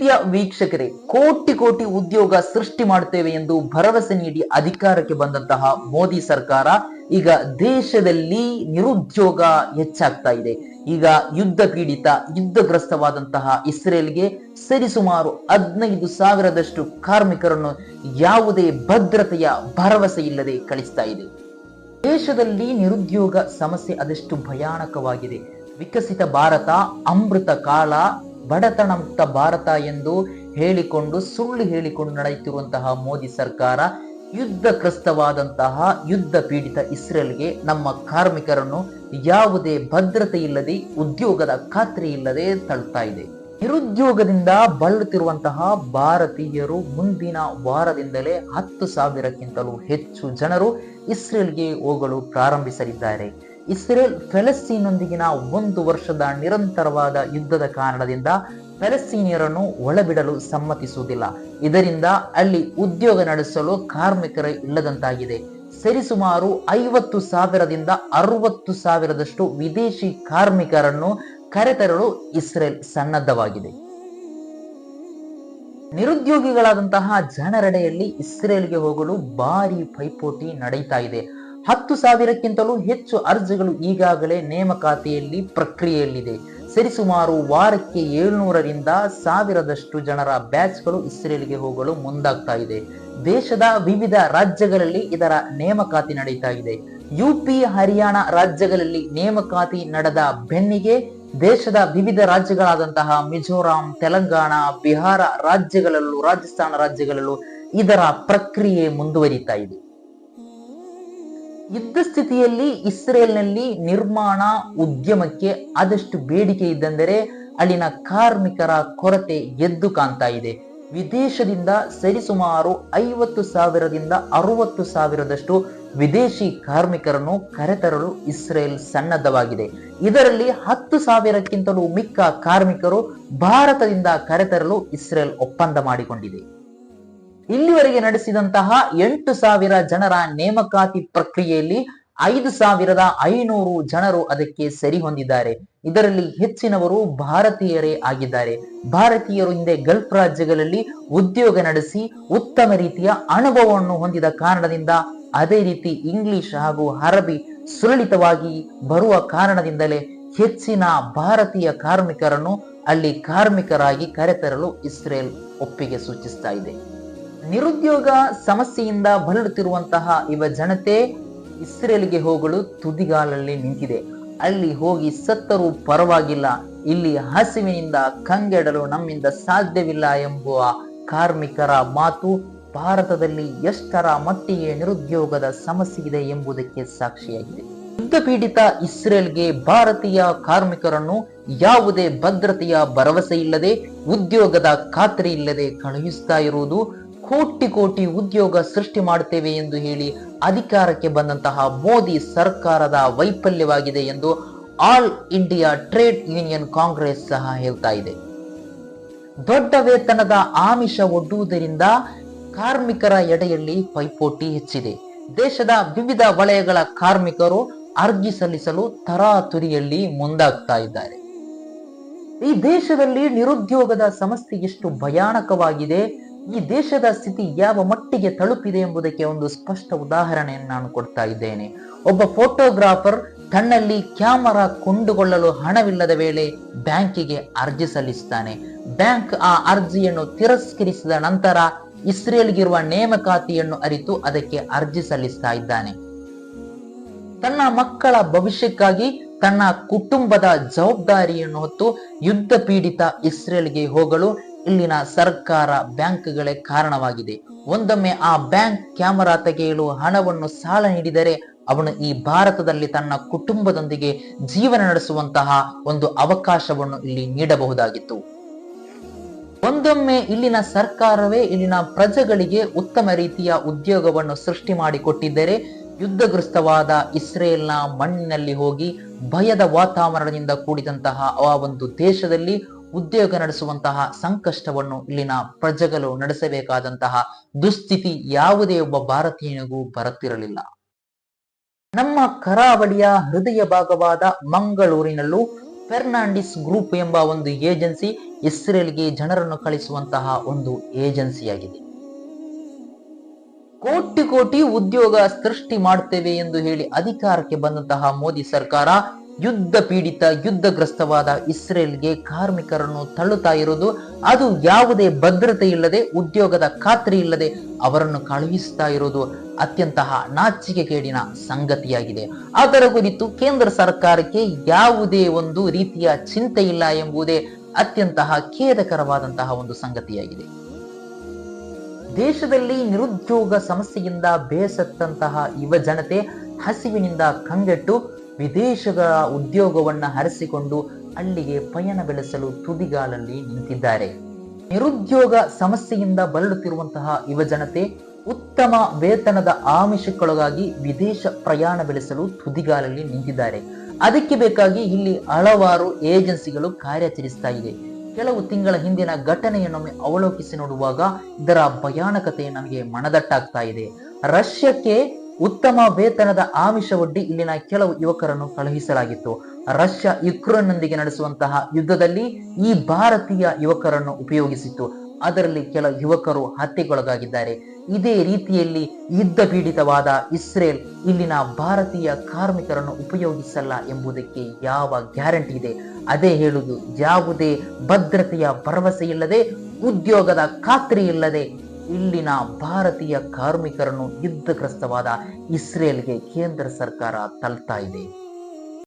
ಪ್ರೀತಿಯ ವೀಕ್ಷಕರೇ, ಕೋಟಿ ಕೋಟಿ ಉದ್ಯೋಗ ಸೃಷ್ಟಿ ಮಾಡುತ್ತೇವೆ ಎಂದು ಭರವಸೆ ನೀಡಿ ಅಧಿಕಾರಕ್ಕೆ ಬಂದಂತಹ ಮೋದಿ ಸರ್ಕಾರ ಈಗ ದೇಶದಲ್ಲಿ ನಿರುದ್ಯೋಗ ಹೆಚ್ಚಾಗ್ತಾ ಇದೆ. ಈಗ ಯುದ್ಧ ಪೀಡಿತ, ಯುದ್ಧಗ್ರಸ್ತವಾದಂತಹ ಇಸ್ರೇಲ್ಗೆ ಸರಿಸುಮಾರು ಹದಿನೈದು ಸಾವಿರದಷ್ಟು ಕಾರ್ಮಿಕರನ್ನು ಯಾವುದೇ ಭದ್ರತೆಯ ಭರವಸೆ ಇಲ್ಲದೆ ಕಳಿಸ್ತಾ ಇದೆ. ದೇಶದಲ್ಲಿ ನಿರುದ್ಯೋಗ ಸಮಸ್ಯೆ ಅದೆಷ್ಟು ಭಯಾನಕವಾಗಿದೆ. ವಿಕಸಿತ ಭಾರತ, ಅಮೃತ ಕಾಲ ಬಡತನ ಮುಕ್ತ ಭಾರತ ಎಂದು ಹೇಳಿಕೊಂಡು, ಸುಳ್ಳು ಹೇಳಿಕೊಂಡು ನಡೆಯುತ್ತಿರುವಂತಹ ಮೋದಿ ಸರ್ಕಾರ ಯುದ್ಧಗ್ರಸ್ತವಾದಂತಹ ಯುದ್ಧ ಪೀಡಿತ ಇಸ್ರೇಲ್ಗೆ ನಮ್ಮ ಕಾರ್ಮಿಕರನ್ನು ಯಾವುದೇ ಭದ್ರತೆ ಇಲ್ಲದೆ, ಉದ್ಯೋಗದ ಖಾತ್ರಿ ಇಲ್ಲದೆ ತಳ್ತಾ ಇದೆ. ನಿರುದ್ಯೋಗದಿಂದ ಬಳಲುತ್ತಿರುವಂತಹ ಭಾರತೀಯರು ಮುಂದಿನ ವಾರದಿಂದಲೇ ಹತ್ತು ಸಾವಿರಕ್ಕಿಂತಲೂ ಹೆಚ್ಚು ಜನರು ಇಸ್ರೇಲ್ಗೆ ಹೋಗಲು ಪ್ರಾರಂಭಿಸಲಿದ್ದಾರೆ. ಇಸ್ರೇಲ್ ಫೆಲಸ್ತೀನ್ನೊಂದಿಗಿನ ಒಂದು ವರ್ಷದ ನಿರಂತರವಾದ ಯುದ್ಧದ ಕಾರಣದಿಂದ ಫೆಲಸ್ತೀನಿಯರನ್ನು ಒಳಬಿಡಲು ಸಮ್ಮತಿಸುವುದಿಲ್ಲ. ಇದರಿಂದ ಅಲ್ಲಿ ಉದ್ಯೋಗ ನಡೆಸಲು ಕಾರ್ಮಿಕರೇ ಇಲ್ಲದಂತಾಗಿದೆ. ಸರಿಸುಮಾರು ಐವತ್ತು ಸಾವಿರದಿಂದ ಅರವತ್ತು ಸಾವಿರದಷ್ಟು ವಿದೇಶಿ ಕಾರ್ಮಿಕರನ್ನು ಕರೆತರಲು ಇಸ್ರೇಲ್ ಸನ್ನದ್ಧವಾಗಿದೆ. ನಿರುದ್ಯೋಗಿಗಳಾದಂತಹ ಜನರೆಡೆಯಲ್ಲಿ ಇಸ್ರೇಲ್ಗೆ ಹೋಗಲು ಭಾರಿ ಪೈಪೋಟಿ ನಡೀತಾ ಇದೆ. ಹತ್ತು ಸಾವಿರಕ್ಕಿಂತಲೂ ಹೆಚ್ಚು ಅರ್ಜಿಗಳು ಈಗಾಗಲೇ ನೇಮಕಾತಿಯಲ್ಲಿ ಪ್ರಕ್ರಿಯೆಯಲ್ಲಿದೆ. ಸರಿಸುಮಾರು ವಾರಕ್ಕೆ ಏಳ್ನೂರರಿಂದ ಸಾವಿರದಷ್ಟು ಜನರ ಬ್ಯಾಚ್ಗಳು ಇಸ್ರೇಲ್ಗೆ ಹೋಗಲು ಮುಂದಾಗ್ತಾ ಇದೆ. ದೇಶದ ವಿವಿಧ ರಾಜ್ಯಗಳಲ್ಲಿ ಇದರ ನೇಮಕಾತಿ ನಡೀತಾ ಇದೆ. ಯುಪಿ, ಹರಿಯಾಣ ರಾಜ್ಯಗಳಲ್ಲಿ ನೇಮಕಾತಿ ನಡೆದ ಬೆನ್ನಿಗೆ ದೇಶದ ವಿವಿಧ ರಾಜ್ಯಗಳಾದಂತಹ ಮಿಜೋರಾಂ, ತೆಲಂಗಾಣ, ಬಿಹಾರ ರಾಜ್ಯಗಳಲ್ಲೂ ರಾಜಸ್ಥಾನ ರಾಜ್ಯಗಳಲ್ಲೂ ಇದರ ಪ್ರಕ್ರಿಯೆ ಮುಂದುವರಿತಾ ಇದೆ. ಯುದ್ಧ ಸ್ಥಿತಿಯಲ್ಲಿ ಇಸ್ರೇಲ್ನಲ್ಲಿ ನಿರ್ಮಾಣ ಉದ್ಯಮಕ್ಕೆ ಆದಷ್ಟು ಬೇಡಿಕೆ ಇದ್ದಂದರೆ ಅಲ್ಲಿನ ಕಾರ್ಮಿಕರ ಕೊರತೆ ಎದ್ದು ಕಾಣ್ತಾ ಇದೆ. ವಿದೇಶದಿಂದ ಸರಿಸುಮಾರು ಐವತ್ತು ಸಾವಿರದಿಂದ ಅರುವತ್ತು ಸಾವಿರದಷ್ಟು ವಿದೇಶಿ ಕಾರ್ಮಿಕರನ್ನು ಕರೆತರಲು ಇಸ್ರೇಲ್ ಸನ್ನದ್ಧವಾಗಿದೆ. ಇದರಲ್ಲಿ ಹತ್ತು ಸಾವಿರಕ್ಕಿಂತಲೂ ಮಿಕ್ಕ ಕಾರ್ಮಿಕರು ಭಾರತದಿಂದ ಕರೆತರಲು ಇಸ್ರೇಲ್ ಒಪ್ಪಂದ ಮಾಡಿಕೊಂಡಿದೆ. ಇಲ್ಲಿವರೆಗೆ ನಡೆಸಿದಂತಹ ಎಂಟು ಸಾವಿರ ಜನರ ನೇಮಕಾತಿ ಪ್ರಕ್ರಿಯೆಯಲ್ಲಿ ಐದು ಸಾವಿರದ ಐನೂರು ಜನರು ಅದಕ್ಕೆ ಸರಿ ಹೊಂದಿದ್ದಾರೆ. ಇದರಲ್ಲಿ ಹೆಚ್ಚಿನವರು ಭಾರತೀಯರೇ ಆಗಿದ್ದಾರೆ. ಭಾರತೀಯರು ಹಿಂದೆ ಗಲ್ಫ್ ರಾಜ್ಯಗಳಲ್ಲಿ ಉದ್ಯೋಗ ನಡೆಸಿ ಉತ್ತಮ ರೀತಿಯ ಅನುಭವವನ್ನು ಹೊಂದಿದ ಕಾರಣದಿಂದ ಅದೇ ರೀತಿ ಇಂಗ್ಲಿಷ್ ಹಾಗೂ ಅರಬಿ ಸುಲಲಿತವಾಗಿ ಬರುವ ಕಾರಣದಿಂದಲೇ ಹೆಚ್ಚಿನ ಭಾರತೀಯ ಕಾರ್ಮಿಕರನ್ನು ಅಲ್ಲಿ ಕಾರ್ಮಿಕರಾಗಿ ಕರೆತರಲು ಇಸ್ರೇಲ್ ಒಪ್ಪಿಗೆ ಸೂಚಿಸ್ತಾ ಇದೆ. ನಿರುದ್ಯೋಗ ಸಮಸ್ಯೆಯಿಂದ ಬಳಲುತ್ತಿರುವಂತಹ ಇವ ಜನತೆ ಇಸ್ರೇಲ್ಗೆ ಹೋಗಲು ತುದಿಗಾಲಲ್ಲಿ ನಿಂತಿದೆ. ಅಲ್ಲಿ ಹೋಗಿ ಸತ್ತರೂ ಪರವಾಗಿಲ್ಲ. ಇಲ್ಲಿ ಹಸಿವಿನಿಂದ ಕಂಗೆಡಲು ನಮ್ಮಿಂದ ಸಾಧ್ಯವಿಲ್ಲ ಎಂಬುವ ಕಾರ್ಮಿಕರ ಮಾತು ಭಾರತದಲ್ಲಿ ಎಷ್ಟರ ಮಟ್ಟಿಗೆ ನಿರುದ್ಯೋಗದ ಸಮಸ್ಯೆ ಇದೆ ಎಂಬುದಕ್ಕೆ ಸಾಕ್ಷಿಯಾಗಿದೆ. ಯುದ್ಧ ಪೀಡಿತ ಇಸ್ರೇಲ್ಗೆ ಭಾರತೀಯ ಕಾರ್ಮಿಕರನ್ನು ಯಾವುದೇ ಭದ್ರತೆಯ ಭರವಸೆ ಇಲ್ಲದೆ ಉದ್ಯೋಗದ ಖಾತ್ರಿ ಇಲ್ಲದೆ ಕಳುಹಿಸ್ತಾ ಇರುವುದು ಕೋಟಿ ಕೋಟಿ ಉದ್ಯೋಗ ಸೃಷ್ಟಿ ಮಾಡುತ್ತೇವೆ ಎಂದು ಹೇಳಿ ಅಧಿಕಾರಕ್ಕೆ ಬಂದಂತಹ ಮೋದಿ ಸರ್ಕಾರದ ವೈಫಲ್ಯವಾಗಿದೆ ಎಂದು All India Trade Union Congress ಸಹ ಹೇಳ್ತಾ ಇದೆ. ದೊಡ್ಡ ವೇತನದ ಆಮಿಷ ಒಡ್ಡುವುದರಿಂದ ಕಾರ್ಮಿಕರ ಎಡೆಯಲ್ಲಿ ಪೈಪೋಟಿ ಹೆಚ್ಚಿದೆ. ದೇಶದ ವಿವಿಧ ವಲಯಗಳ ಕಾರ್ಮಿಕರು ಅರ್ಜಿ ಸಲ್ಲಿಸಲು ತರಾತುರಿಯಲ್ಲಿ ಮುಂದಾಗ್ತಾ ಇದ್ದಾರೆ. ಈ ದೇಶದಲ್ಲಿ ನಿರುದ್ಯೋಗದ ಸಮಸ್ಯೆ ಎಷ್ಟು ಭಯಾನಕವಾಗಿದೆ ಈ ದೇಶದ ಸ್ಥಿತಿ ಯಾವ ಮಟ್ಟಿಗೆ ತಲುಪಿದೆ ಎಂಬುದಕ್ಕೆ ಒಂದು ಸ್ಪಷ್ಟ ಉದಾಹರಣೆಯನ್ನು ನಾನು ಕೊಡ್ತಾ ಇದ್ದೇನೆ. ಒಬ್ಬ ಫೋಟೋಗ್ರಾಫರ್ ತನ್ನಲ್ಲಿ ಕ್ಯಾಮರಾ ಕೊಂಡುಕೊಳ್ಳಲು ಹಣವಿಲ್ಲದ ವೇಳೆ ಬ್ಯಾಂಕಿಗೆ ಅರ್ಜಿ ಸಲ್ಲಿಸುತ್ತಾನೆ ಬ್ಯಾಂಕ್ ಆ ಅರ್ಜಿಯನ್ನು ತಿರಸ್ಕರಿಸಿದ ನಂತರ ಇಸ್ರೇಲ್ಗಿರುವ ನೇಮಕಾತಿಯನ್ನು ಅರಿತು ಅದಕ್ಕೆ ಅರ್ಜಿ ಸಲ್ಲಿಸ್ತಾ ಇದ್ದಾನೆ. ತನ್ನ ಮಕ್ಕಳ ಭವಿಷ್ಯಕ್ಕಾಗಿ ತನ್ನ ಕುಟುಂಬದ ಜವಾಬ್ದಾರಿಯನ್ನು ಹೊತ್ತು ಯುದ್ಧ ಪೀಡಿತ ಇಸ್ರೇಲ್ಗೆ ಹೋಗಲು ಇಲ್ಲಿನ ಸರ್ಕಾರ ಬ್ಯಾಂಕ್ಗಳೇ ಕಾರಣವಾಗಿದೆ. ಒಂದೊಮ್ಮೆ ಆ ಬ್ಯಾಂಕ್ ಕ್ಯಾಮರಾ ತೆಗೆಯಲು ಹಣವನ್ನು ಸಾಲ ನೀಡಿದರೆ ಅವನು ಈ ಭಾರತದಲ್ಲಿ ತನ್ನ ಕುಟುಂಬದೊಂದಿಗೆ ಜೀವನ ನಡೆಸುವಂತಹ ಒಂದು ಅವಕಾಶವನ್ನು ಇಲ್ಲಿ ನೀಡಬಹುದಾಗಿತ್ತು. ಒಂದೊಮ್ಮೆ ಇಲ್ಲಿನ ಸರ್ಕಾರವೇ ಇಲ್ಲಿನ ಪ್ರಜೆಗಳಿಗೆ ಉತ್ತಮ ರೀತಿಯ ಉದ್ಯೋಗವನ್ನು ಸೃಷ್ಟಿ ಮಾಡಿಕೊಟ್ಟಿದ್ದರೆ ಯುದ್ಧಗ್ರಸ್ತವಾದ ಇಸ್ರೇಲ್ನ ಮಣ್ಣಿನಲ್ಲಿ ಹೋಗಿ ಭಯದ ವಾತಾವರಣದಿಂದ ಕೂಡಿದಂತಹ ಆ ಒಂದು ದೇಶದಲ್ಲಿ ಉದ್ಯೋಗ ನಡೆಸುವಂತಹ ಸಂಕಷ್ಟವನ್ನು ಇಲ್ಲಿನ ಪ್ರಜೆಗಳು ನಡೆಸಬೇಕಾದಂತಹ ದುಸ್ಥಿತಿ ಯಾವುದೇ ಒಬ್ಬ ಭಾರತೀಯನಿಗೂ ಬರುತ್ತಿರಲಿಲ್ಲ. ನಮ್ಮ ಕರಾವಳಿಯ ಹೃದಯ ಭಾಗವಾದ ಮಂಗಳೂರಿನಲ್ಲೂ ಫೆರ್ನಾಂಡಿಸ್ ಗ್ರೂಪ್ ಎಂಬ ಒಂದು ಏಜೆನ್ಸಿ ಇಸ್ರೇಲ್ಗೆ ಜನರನ್ನು ಕಳಿಸುವಂತಹ ಒಂದು ಏಜೆನ್ಸಿಯಾಗಿದೆ. ಕೋಟಿ ಕೋಟಿ ಉದ್ಯೋಗ ಸೃಷ್ಟಿ ಮಾಡುತ್ತೇವೆ ಎಂದು ಹೇಳಿ ಅಧಿಕಾರಕ್ಕೆ ಬಂದಂತಹ ಮೋದಿ ಸರ್ಕಾರ ಯುದ್ಧ ಪೀಡಿತ ಯುದ್ಧಗ್ರಸ್ತವಾದ ಇಸ್ರೇಲ್ಗೆ ಕಾರ್ಮಿಕರನ್ನು ತಳ್ಳುತ್ತಾ ಇರುವುದು, ಅದು ಯಾವುದೇ ಭದ್ರತೆ ಇಲ್ಲದೆ, ಉದ್ಯೋಗದ ಖಾತ್ರಿ ಇಲ್ಲದೆ ಅವರನ್ನು ಕಳುಹಿಸ್ತಾ ಇರುವುದು ಅತ್ಯಂತಹ ನಾಚಿಕೆಗೇಡಿನ ಸಂಗತಿಯಾಗಿದೆ. ಅದರ ಕುರಿತು ಕೇಂದ್ರ ಸರ್ಕಾರಕ್ಕೆ ಯಾವುದೇ ಒಂದು ರೀತಿಯ ಚಿಂತೆ ಇಲ್ಲ ಎಂಬುದೇ ಅತ್ಯಂತ ಖೇದಕರವಾದಂತಹ ಒಂದು ಸಂಗತಿಯಾಗಿದೆ. ದೇಶದಲ್ಲಿ ನಿರುದ್ಯೋಗ ಸಮಸ್ಯೆಯಿಂದ ಬೇಸತ್ತಂತಹ ಯುವ ಜನತೆ ಹಸಿವಿನಿಂದ ಕಂಗೆಟ್ಟು ವಿದೇಶಗಳ ಉದ್ಯೋಗವನ್ನು ಹರಿಸಿಕೊಂಡು ಅಲ್ಲಿಗೆ ಪಯಣ ಬೆಳೆಸಲು ತುದಿಗಾಲಲ್ಲಿ ನಿಂತಿದ್ದಾರೆ. ನಿರುದ್ಯೋಗ ಸಮಸ್ಯೆಯಿಂದ ಬಳಲುತ್ತಿರುವಂತಹ ಯುವಜನತೆ ಉತ್ತಮ ವೇತನದ ಆಮಿಷಕ್ಕೊಳಗಾಗಿ ವಿದೇಶ ಪ್ರಯಾಣ ಬೆಳೆಸಲು ತುದಿಗಾಲಲ್ಲಿ ನಿಂತಿದ್ದಾರೆ. ಅದಕ್ಕೆ ಬೇಕಾಗಿ ಇಲ್ಲಿ ಹಲವಾರು ಏಜೆನ್ಸಿಗಳು ಕಾರ್ಯಾಚರಿಸ್ತಾ ಇದೆ ಕೆಲವು ತಿಂಗಳ ಹಿಂದಿನ ಘಟನೆಯನ್ನೊಮ್ಮೆ ಅವಲೋಕಿಸಿ ನೋಡುವಾಗ ಇದರ ಭಯಾನಕತೆ ನಮಗೆ ಮನದಟ್ಟಾಗ್ತಾ ಇದೆ. ರಷ್ಯಾಕ್ಕೆ ಉತ್ತಮ ವೇತನದ ಆಮಿಷವೊಡ್ಡಿ ಇಲ್ಲಿನ ಕೆಲವು ಯುವಕರನ್ನು ಕಳುಹಿಸಲಾಗಿತ್ತು. ರಷ್ಯಾ ಯುಕ್ರೇನ್ನೊಂದಿಗೆ ನಡೆಸುವಂತಹ ಯುದ್ಧದಲ್ಲಿ ಈ ಭಾರತೀಯ ಯುವಕರನ್ನು ಉಪಯೋಗಿಸಿತ್ತು. ಅದರಲ್ಲಿ ಕೆಲ ಯುವಕರು ಹತ್ಯೆಗೊಳಗಾಗಿದ್ದಾರೆ. ಇದೇ ರೀತಿಯಲ್ಲಿ ಯುದ್ಧ ಪೀಡಿತವಾದ ಇಸ್ರೇಲ್ ಇಲ್ಲಿನ ಭಾರತೀಯ ಕಾರ್ಮಿಕರನ್ನು ಉಪಯೋಗಿಸಲ್ಲ ಎಂಬುದಕ್ಕೆ ಯಾವ ಗ್ಯಾರಂಟಿ ಇದೆ? ಅದೇ ಹೇಳುವುದು, ಯಾವುದೇ ಭದ್ರತೆಯ ಭರವಸೆ ಇಲ್ಲದೆ ಉದ್ಯೋಗದ ಖಾತ್ರಿ ಇಲ್ಲದೆ ಇಲ್ಲಿನ ಭಾರತೀಯ ಕಾರ್ಮಿಕರನ್ನು ಯುದ್ಧಗ್ರಸ್ತವಾದ ಇಸ್ರೇಲ್ಗೆ ಕೇಂದ್ರ ಸರ್ಕಾರ ತಲ್ತಾ ಇದೆ.